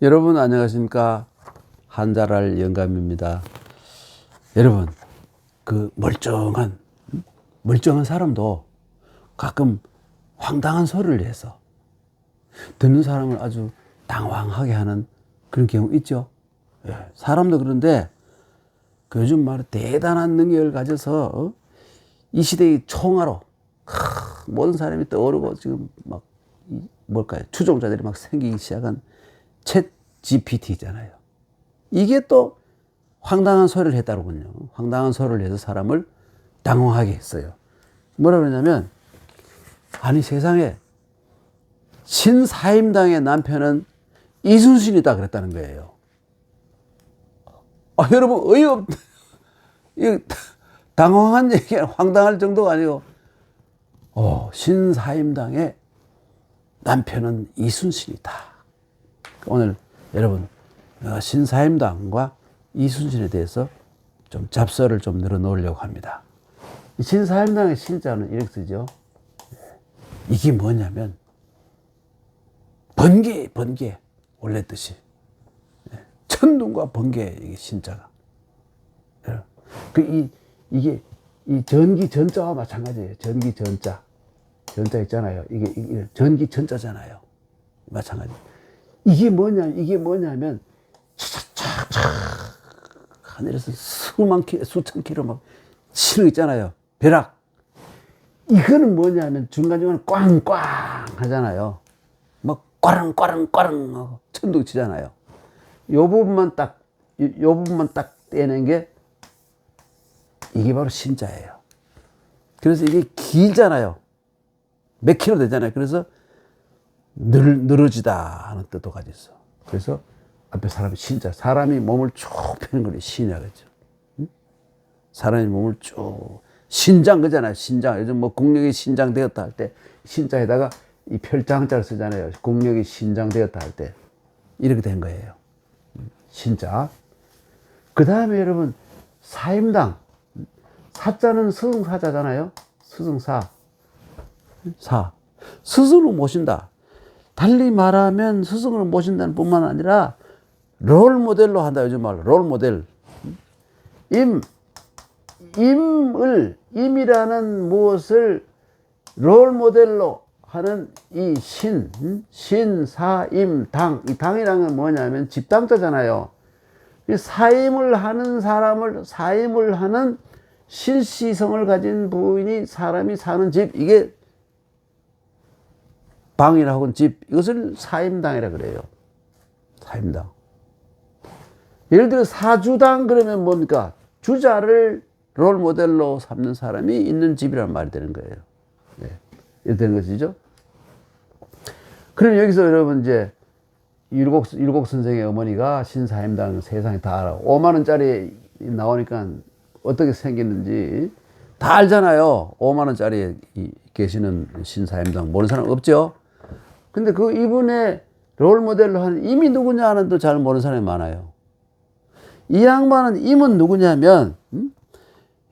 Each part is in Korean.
여러분 안녕하십니까 한자랄 영감입니다. 여러분 그 멀쩡한 멀쩡한 사람도 가끔 황당한 소리를 해서 듣는 사람을 아주 당황하게 하는 그런 경우 있죠. 예, 사람도 그런데 그 요즘 말 대단한 능력을 가져서 어? 이 시대의 총화로 크, 모든 사람이 떠오르고 지금 막 이, 뭘까요 추종자들이 막 생기기 시작한 챗 GPT 있잖아요. 이게 또 황당한 소리를 했다는군요. 황당한 소리를 해서 사람을 당황하게 했어요. 뭐라 그러냐면 아니 세상에 신사임당의 남편은 이순신이다 그랬다는 거예요. 아, 여러분 어이없 이 당황한 얘기가 황당할 정도가 아니고 어, 신사임당의 남편은 이순신이다. 오늘 여러분 어, 신사임당과 이순신에 대해서 좀 잡서를 좀 늘어놓으려고 합니다. 이 신사임당의 신자는 이렇게 쓰죠. 이게 뭐냐면 번개, 번개 원래 뜻이 예, 천둥과 번개 신자가 그이 이게 이 전기 전자와 마찬가지예요. 전기 전자 전자 있잖아요. 이게 전기 전자잖아요. 마찬가지. 이게 뭐냐 이게 뭐냐면 차차차차 하늘에서 수만 키 수천 킬로 막 치는 거 있잖아요. 벼락. 이거는 뭐냐면 중간중간 꽝꽝 하잖아요. 막 꽈랑꽈랑꽈랑 하고 천둥 치잖아요. 요 부분만 딱, 요, 요 부분만 딱 떼는 게 이게 바로 신자예요. 그래서 이게 길잖아요. 몇 킬로 되잖아요. 그래서 늘, 늘어지다 하는 뜻도 있어. 그래서 앞에 사람이 신자, 사람이 몸을 쭉 펴는 걸 신이라 그러죠. 응? 사람이 몸을 쭉, 신장 그잖아요. 신장. 요즘 뭐 국력이 신장 되었다 할 때 신자에다가 이 별장자를 쓰잖아요. 국력이 신장 되었다 할 때. 이렇게 된 거예요. 신자. 그 다음에 여러분, 사임당. 사자는 스승사자잖아요. 스승사. 사. 스승을 모신다. 달리 말하면 스승을 모신다는 뿐만 아니라 롤 모델로 한다. 요즘 말로. 롤 모델. 임. 임을, 임이라는 무엇을 롤 모델로 하는 이 신, 신, 사, 임, 당. 이 당이라는 건 뭐냐면 집당자잖아요. 이 사임을 하는 사람을, 사임을 하는 신시성을 가진 부인이 사람이 사는 집, 이게 방이라고 집, 이것을 사임당이라 그래요. 사임당. 예를 들어 사주당 그러면 뭡니까? 주자를 롤 모델로 삼는 사람이 있는 집이란 말이 되는 거예요. 네. 이렇게 되는 것이죠. 그럼 여기서 여러분 이제 율곡, 율곡 선생의 어머니가 신사임당 세상에 다 알아. 5만원짜리 나오니까 어떻게 생겼는지 다 알잖아요. 5만원짜리 계시는 신사임당 모르는 사람 없죠? 근데 그 이분의 롤 모델로 하는 임이 누구냐는 또 잘 모르는 사람이 많아요. 이 양반은 임은 누구냐면, 음?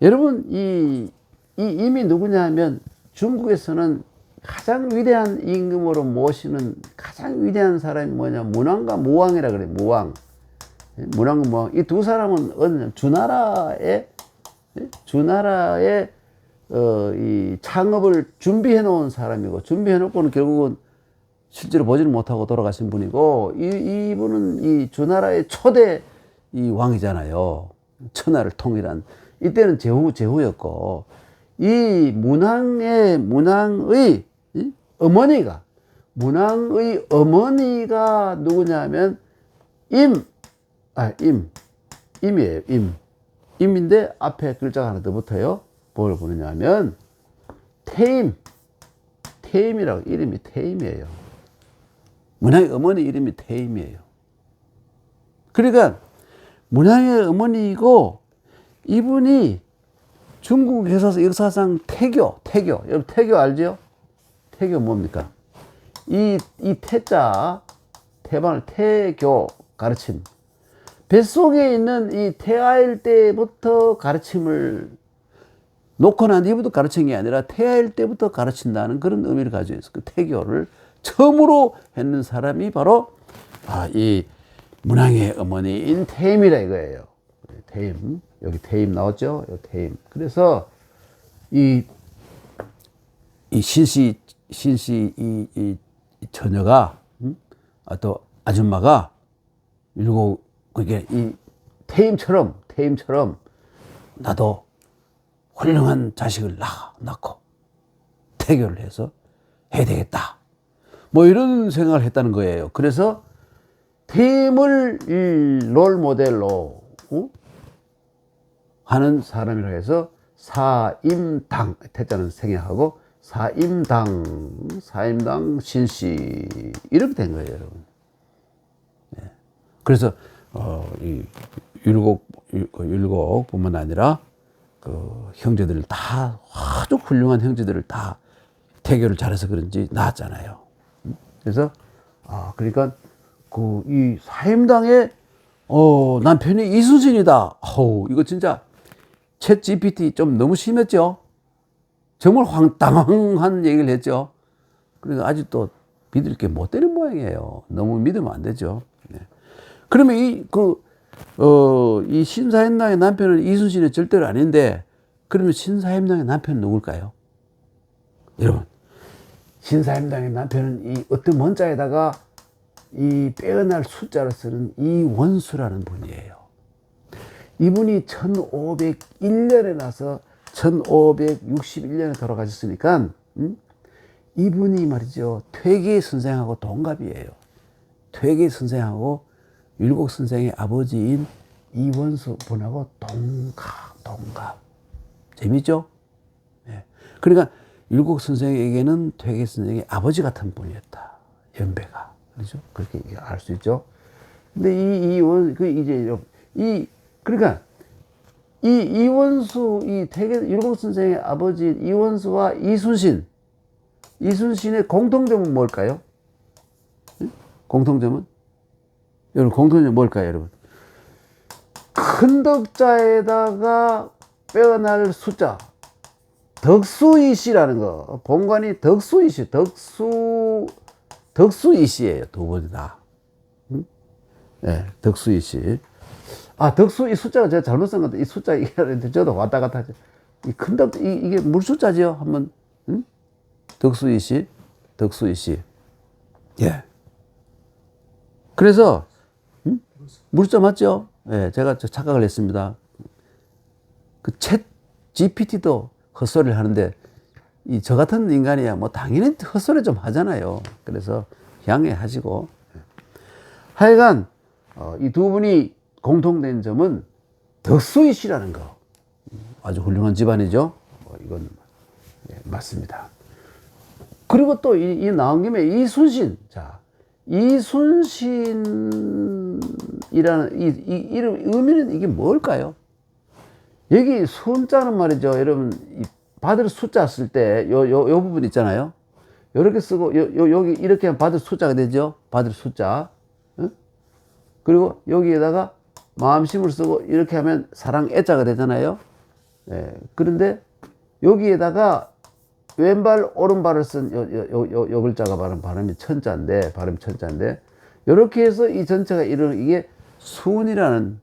여러분, 이, 이 임이 누구냐면 중국에서는 가장 위대한 임금으로 모시는 가장 위대한 사람이 뭐냐, 문왕과 무왕이라 그래요, 무왕. 문왕과 무왕. 이 두 사람은 어느 주나라의, 주나라의 어, 이 창업을 준비해 놓은 사람이고, 준비해 놓고는 결국은 실제로 보지는 못하고 돌아가신 분이고, 이, 이분은 이 주나라의 초대 이 왕이잖아요. 천하를 통일한. 이때는 제후, 제후였고, 이 문왕의, 문왕의 어머니가, 문왕의 어머니가 누구냐면, 임, 아, 임, 임이에요, 임. 임인데 앞에 글자가 하나 더 붙어요. 뭘 부르냐면, 태임. 태임이라고, 이름이 태임이에요. 문왕의 어머니 이름이 태임이에요. 그러니까, 문양의 어머니이고 이분이 중국에서 역사상 태교, 태교, 여러분 태교 알죠? 태교 뭡니까? 이, 이 태자, 태반을 태교 가르침. 뱃속에 있는 이 태아일 때부터 가르침을 놓고 난 뒤부터 가르친 게 아니라 태아일 때부터 가르친다는 그런 의미를 가지고 있어. 그 태교를 처음으로 했는 사람이 바로 아, 이 문왕의 어머니인 태임이라 이거예요. 태임. 여기 태임 나왔죠? 요 태임. 그래서 이, 이 신씨, 신씨 이, 이, 이 처녀가, 음? 아, 또 아줌마가 일곱, 그게 이 태임처럼, 태임처럼 나도 훌륭한 자식을 낳고 태교를 해서 해야 되겠다. 뭐 이런 생각을 했다는 거예요. 그래서 팀을 이롤 모델로 어? 하는 사람이라 해서 사임당 태자는 생략하고 사임당 사임당 신씨 이렇게 된 거예요, 여러분. 예. 그래서 어, 이 율곡 율곡뿐만 아니라 그 형제들을 다 아주 훌륭한 형제들을 다 태교를 잘해서 그런지 낳았잖아요. 그래서 아 그러니까 그 이 사임당의 어 남편이 이수진이다. 어우 이거 진짜 챗 GPT 좀 너무 심했죠. 정말 황당한 얘기를 했죠. 그러니까 아직도 믿을 게 못 되는 모양이에요. 너무 믿으면 안 되죠. 네. 그러면 이, 그, 어, 이 신사임당의 남편은 이순신이 절대로 아닌데, 그러면 신사임당의 남편은 누굴까요? 여러분, 신사임당의 남편은 이 어떤 문자에다가 이 빼어날 숫자를 쓰는 이 원수라는 분이에요. 이분이 1501년에 나서 1561년에 돌아가셨으니까, 음? 이분이 말이죠. 퇴계 선생하고 동갑이에요. 퇴계 선생하고 율곡 선생의 아버지인 이원수 분하고 동갑, 동갑. 재밌죠? 예. 그러니까 율곡 선생에게는 퇴계 선생의 아버지 같은 분이었다. 연배가. 그렇죠? 그렇게 알 수 있죠? 근데 이, 이원, 그 이제, 이, 그러니까 이 이원수, 이 퇴계, 율곡 선생의 아버지 이원수와 이순신, 이순신의 공통점은 뭘까요? 응? 공통점은? 여러분, 공통점은 뭘까요, 여러분? 큰 덕자에다가 빼어날 숫자. 덕수이시라는 거. 본관이 덕수이시, 덕수, 덕수이시예요. 두 번이 다. 응? 네, 덕수이시. 아, 덕수 이 숫자가 제가 잘못 쓴 건데 이 숫자 이게 저도 왔다 갔다 하죠. 이큰 덕, 이, 이게 물 숫자죠. 한번, 응? 덕수이시, 덕수이시. 예. 그래서, 음? 물자 맞죠? 예, 제가 착각을 했습니다. 그 챗 GPT도 헛소리를 하는데, 이 저 같은 인간이야, 뭐, 당연히 헛소리 좀 하잖아요. 그래서 양해하시고. 하여간, 어, 이두 분이 공통된 점은 덕수이시라는 거. 아주 훌륭한 집안이죠. 어, 이건 예, 맞습니다. 그리고 또 이, 이 나온 김에 이순신. 자, 이순신이라는 이, 이 이름 의미는 이게 뭘까요? 여기 순자는 말이죠. 여러분 이 받을 숫자 쓸 때 요 요 요 부분 있잖아요. 이렇게 쓰고 요, 요 여기 이렇게 하면 받을 숫자가 되죠. 받을 숫자. 응? 그리고 여기에다가 마음심을 쓰고 이렇게 하면 사랑 애자가 되잖아요. 예, 그런데 여기에다가 왼발 오른발을 쓴 요, 요, 요, 요 글자가 발음, 발음이 천자인데, 발음이 천자인데, 이렇게 해서 이 전체가 이런, 이게 순이라는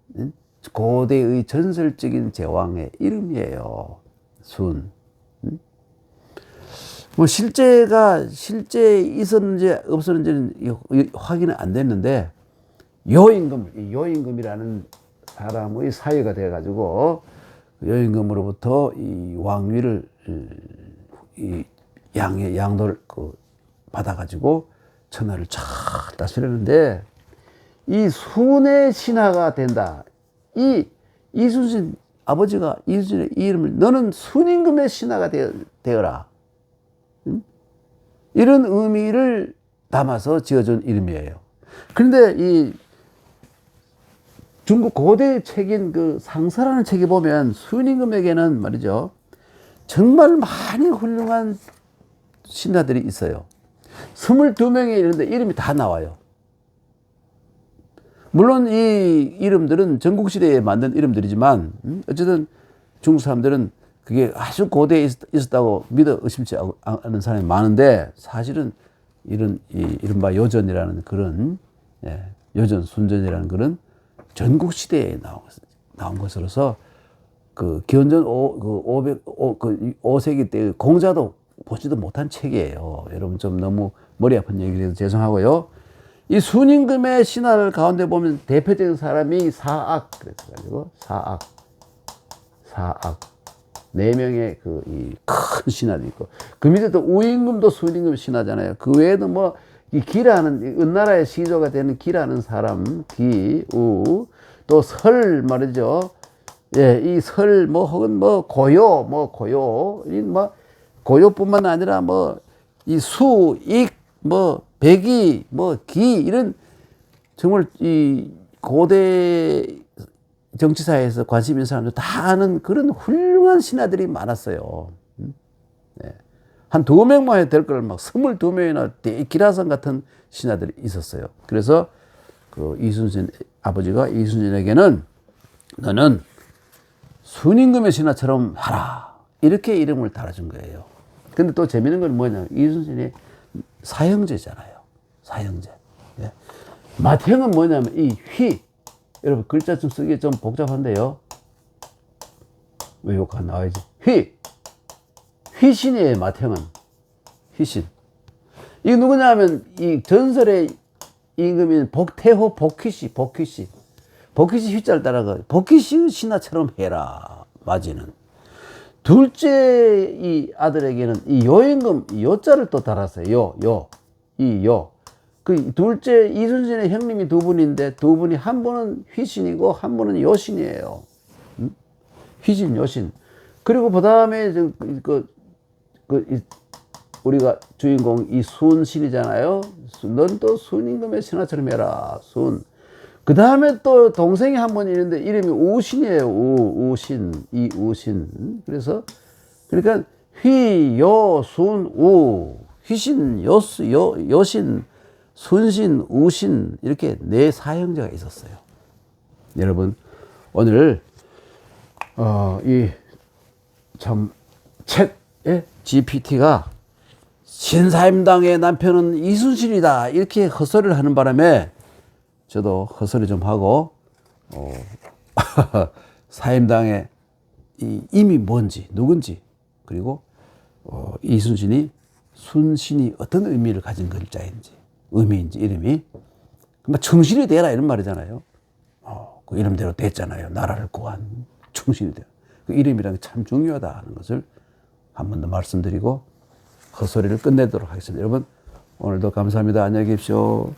고대의 전설적인 제왕의 이름이에요. 순. 뭐, 실제가, 실제 있었는지 없었는지는 확인은 안 됐는데, 요임금, 요임금이라는 사람의 사유가 돼가지고, 요임금으로부터 이 왕위를 이 양의 양도를 그 받아가지고 천하를 쫙 다스렸는데 이 순의 신하가 된다. 이 이순신 아버지가 이순신의 이 이름을 너는 순임금의 신하가 되어 라. 응? 이런 의미를 담아서 지어준 이름이에요. 그런데 이 중국 고대 책인 그 상서라는 책에 보면 순임금에게는 말이죠. 정말 많이 훌륭한 신하들이 있어요. 22명이 있는데 이름이 다 나와요. 물론 이 이름들은 전국 시대에 만든 이름들이지만, 음, 어쨌든 중국 사람들은 그게 아주 고대에 있었 다고 믿어 의심치 않은 사람이 많은데, 사실은 이런, 이, 이른바 요전이라는 그런 예, 여전 순전이라는 것은 전국 시대에 나온, 것- 나온 것으로서 그 기원전 5, 그 500, 5, 그 5세기 때 공자도 보지도 못한 책이에요. 여러분 좀 너무 머리 아픈 얘기를 해서 죄송하고요. 이 순임금의 신화를 가운데 보면 대표적인 사람이 사악 그래가지고 사악 사악 네 명의 그이큰 신하도 있고 그 밑에 또 우임금도 순임금 신하잖아요. 그 외에도 뭐 이 기라는 이 은나라의 시조가 되는 기라는 사람 기우 또 설 말이죠. 예, 이 설 뭐 혹은 뭐 고요 뭐 고요 이뭐 고요뿐만 아니라 뭐 이 수, 익, 뭐 백이, 뭐 기 이런 정말 이 고대 정치사에서 관심 있는 사람들 다 아는 그런 훌륭한 신하들이 많았어요. 음? 네. 한두 명만 해도 될 걸 막 스물두 명이나 기라성 같은 신하들이 있었어요. 그래서 그 이순신 아버지가 이순신에게는 너는 순임금의 신하처럼 하라. 이렇게 이름을 달아준 거예요. 근데 또 재밌는 건 뭐냐면 이순신이 사형제잖아요. 사형제. 예. 마태형은 뭐냐면 이 휘. 여러분 글자 좀 쓰기 좀 복잡한데요. 왜욕안 나와야지? 휘. 휘신이에요, 마태형은. 휘신. 이게 누구냐 하면 이 전설의 임금인 복태호 복휘씨, 복휘씨. 복휘씨 휘자를 따라가. 복휘씨 신하처럼 해라. 맞이는. 둘째 이 아들에게는 이 요임금 이 요자를 또 달았어요. 요, 요, 이 요. 그 둘째 이순신의 형님이 두 분인데 두 분이 한 분은 휘신이고 한 분은 요신이에요. 음? 휘신, 요신. 그리고 그 다음에 그, 그, 이, 우리가 주인공 이 순신이잖아요. 넌 또 순임금의 신하처럼 해라. 순. 그 다음에 또 동생이 한 분 있는데 이름이 우신이에요. 우, 우신, 이 우신. 그래서 그러니까 휘, 요, 순, 우, 휘신, 요, 요, 요신, 순신, 우신 이렇게 네 사형제가 있었어요. 여러분 오늘 어, 이참챗 GPT가 신사임당의 남편은 이순신이다 이렇게 헛소리를 하는 바람에 저도 헛소리 좀 하고 어, 사임당의 이 임이 뭔지 누군지 그리고 어, 이순신이 순신이 어떤 의미를 가진 글자인지 의미인지 이름이 그만 충신이 되라 이런 말이잖아요. 어, 그 이름대로 됐잖아요. 나라를 구한 충신이 되라. 그 이름이라는 게참 중요하다 하는 것을 한 번 더 말씀드리고 헛소리를 끝내도록 하겠습니다. 여러분 오늘도 감사합니다. 안녕히 계십시오.